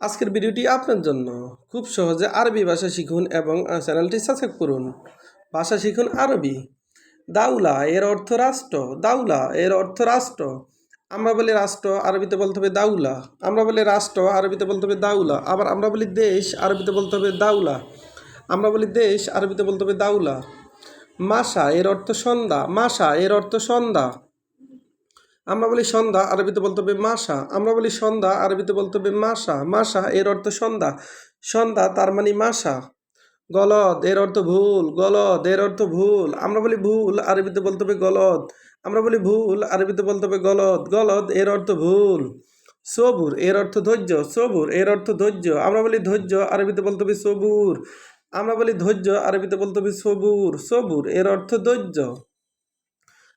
আজকের ভিডিওটি আপনার জন্য। খুব সহজে আরবি ভাষা শিখুন এবং চ্যানেলটি সাবস্ক্রাইব করুন। ভাষা শিখুন আরবি। দাউলা এর অর্থ রাষ্ট্র। দাউলা এর অর্থ রাষ্ট্র। আমরা বলি রাষ্ট্র, আরবিতে বলতে হবে দাউলা। আমরা বলি রাষ্ট্র, আরবিতে বলতে হবে দাউলা। আবার আমরা বলি দেশ, আরবিতে বলতে হবে দাউলা। আমরা বলি দেশ, আরবিতে বলতে হবে দাউলা। মাসা এর অর্থ সন্ধ্যা। মাসা এর অর্থ সন্ধ্যা। আমরা বলি সন্ধ্যা, আরবিতে বলতে হবে মাসা। আমরা বলি সন্ধ্যা, আরবিতে বলতে হবে মাসা। মাসা এর অর্থ সন্ধ্যা। সন্ধ্যা তার মানে মাসা। গলদ এর অর্থ ভুল। গলদ এর অর্থ ভুল। আমরা বলি ভুল, আরবিতে বলতে হবে গলদ। আমরা বলি ভুল, আরবিতে বলতে হবে গলদ। গলদ এর অর্থ ভুল। সবুর এর অর্থ ধৈর্য। সবুর এর অর্থ ধৈর্য। আমরা বলি ধৈর্য, আরবিতে বলতে হবে সবুর। আমরা বলি ধৈর্য, আরবিতে বলতে হবে সবুর। সবুর এর অর্থ ধৈর্য।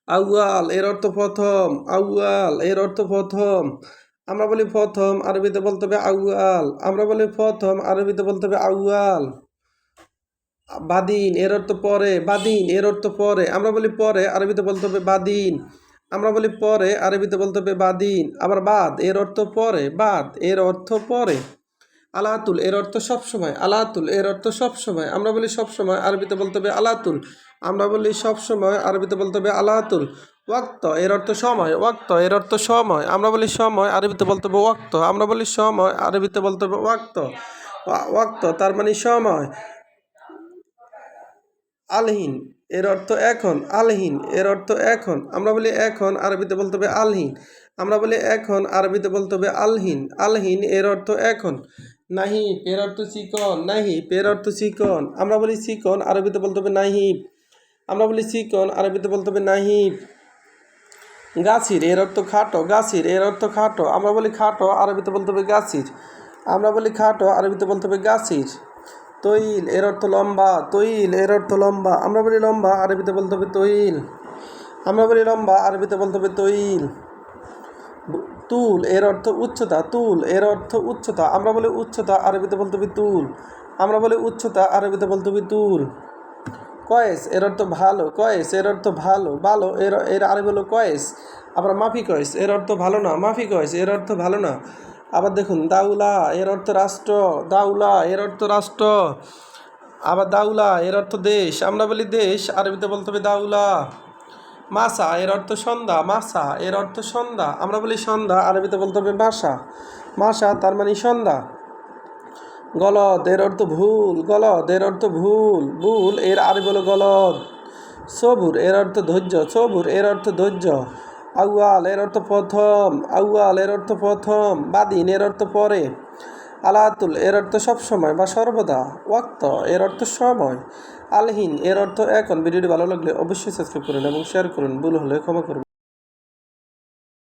আউয়াল, এর অর্থ প্রথম, আউয়াল, এর অর্থ প্রথম। আমরা বলি প্রথম, আরবিতে বলতে হবে আউয়াল। আমরা বলি প্রথম, আরবিতে বলতে হবে আউয়াল। বাদিন, এর অর্থ পরে, বাদিন, এর অর্থ পরে। আমরা বলি পরে, আরবিতে বলতে হবে বাদিন। আমরা বলি পরে, আরবিতে বলতে হবে বাদিন। আবার বাদ, এর অর্থ পরে, বাদ, এর অর্থ পরে। আলাতুল, এর অর্থ সবসময়, আলাতুল, এর অর্থ সবসময়। আমরা বলি সবসময়, আরবিতে বলতে হবে আলাতুল। আমরা বলি সবসময়, আরবিতে বলতে হবে আলাতুল। ওয়াক্ত, এর অর্থ সময়, ওয়াক্ত, এর অর্থ সময়। আমরা বলি সময়, আরবিতে বলতে হবে ওয়াক্ত। আমরা বলি সময়, আরবিতে বলতে হবে ওয়াক্ত। ওয়া- ওয়াক্ত, তার মানে সময়। আলহীন, এর অর্থ এখন, আলহীন, এর অর্থ এখন। আমরা বলি এখন, আরবিতে বলতে হবে আলহীন। আমরা বলি এখন, আরবিতে বলতে হবে আলহীন। আলহিন, এর অর্থ এখন। নাহিব এর অর্থ চিকন। নাহি পের অর্থ চিকন। আমরা বলি চিকন, আরবিতে বলতে হবে নাহিব আমরা বলি চিকন, আরবিতে বলতে হবে নাহিব গাছির, এর অর্থ খাটো। গাছির, এর অর্থ খাটো। আমরা বলি খাটো, আরবিতে বলতে হবে গাছির। আমরা বলি খাটো, আরবিতে বলতে হবে গাছির। তৈল, এর অর্থ লম্বা। তৈল, এর অর্থ লম্বা। আমরা বলি লম্বা, আরবিতে বলতে হবে তৈল। আমরা বলি লম্বা, আরবিতে বলতে হবে তৈল। তুল এর অর্থ উচ্চতা, তুল এর অর্থ উচ্চতা। আমরা বলি উচ্চতা, আরবিতে বলতে হবে তুল। আমরা বলি উচ্চতা, আরবিতে বলতে হবে তুল। কয়েস এর অর্থ ভালো, কয়েস এর অর্থ ভালো ভালো এর এর আরবি হলো কয়েস। আবার মাফি কয়েস এর অর্থ ভালো না, মাফি কয়েস এর অর্থ ভালো না। আবার দেখুন, দাউলা এর অর্থ রাষ্ট্র, দাউলা এর অর্থ রাষ্ট্র। আবার দাউলা এর অর্থ দেশ, আমরা বলি দেশ, আরবিতে বলতে হবে দাউলা। মাসা, এর অর্থ সন্ধ্যা। মাসা, এর অর্থ সন্ধ্যা। আমরা বলি সন্ধ্যা, আরবিতে বলতে হবে মাসা। মাসা, তার মানে সন্ধ্যা। গলদ, এর অর্থ ভুল। গলদ, এর অর্থ ভুল। ভুল, এর আরবি হলো গলদ। সবুর, এর অর্থ ধৈর্য। সবুর, এর অর্থ ধৈর্য। আউয়াল, এর অর্থ প্রথম। আউয়াল, এর অর্থ প্রথম। বাদিন, এর অর্থ পরে। আলাতুল, এর অর্থ সবসময় বা সর্বদা। ওয়াক্ত, এর অর্থ সময়। আলহীন, এর অর্থ এখন। ভিডিওটি ভালো লাগলে অবশ্যই সাবস্ক্রাইব করুন এবং শেয়ার করুন। ভুল হলে ক্ষমা করবেন।